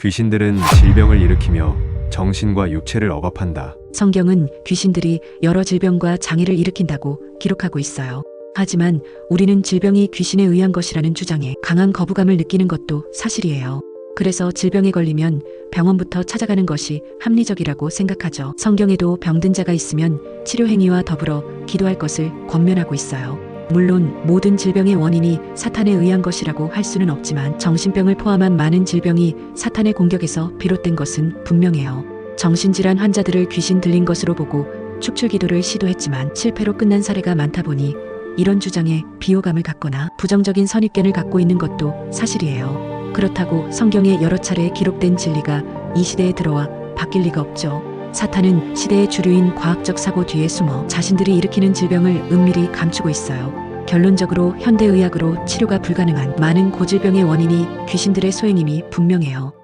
귀신들은 질병을 일으키며 정신과 육체를 억압한다. 성경은 귀신들이 여러 질병과 장애를 일으킨다고 기록하고 있어요. 하지만 우리는 질병이 귀신에 의한 것이라는 주장에 강한 거부감을 느끼는 것도 사실이에요. 그래서 질병에 걸리면 병원부터 찾아가는 것이 합리적이라고 생각하죠. 성경에도 병든 자가 있으면 치료 행위와 더불어 기도할 것을 권면하고 있어요. 물론 모든 질병의 원인이 사탄에 의한 것이라고 할 수는 없지만 정신병을 포함한 많은 질병이 사탄의 공격에서 비롯된 것은 분명해요. 정신질환 환자들을 귀신 들린 것으로 보고 축출 기도를 시도했지만 실패로 끝난 사례가 많다 보니 이런 주장에 비호감을 갖거나 부정적인 선입견을 갖고 있는 것도 사실이에요. 그렇다고 성경에 여러 차례 기록된 진리가 이 시대에 들어와 바뀔 리가 없죠. 사탄은 시대의 주류인 과학적 사고 뒤에 숨어 자신들이 일으키는 질병을 은밀히 감추고 있어요. 결론적으로 현대의학으로 치료가 불가능한 많은 고질병의 원인이 귀신들의 소행임이 분명해요.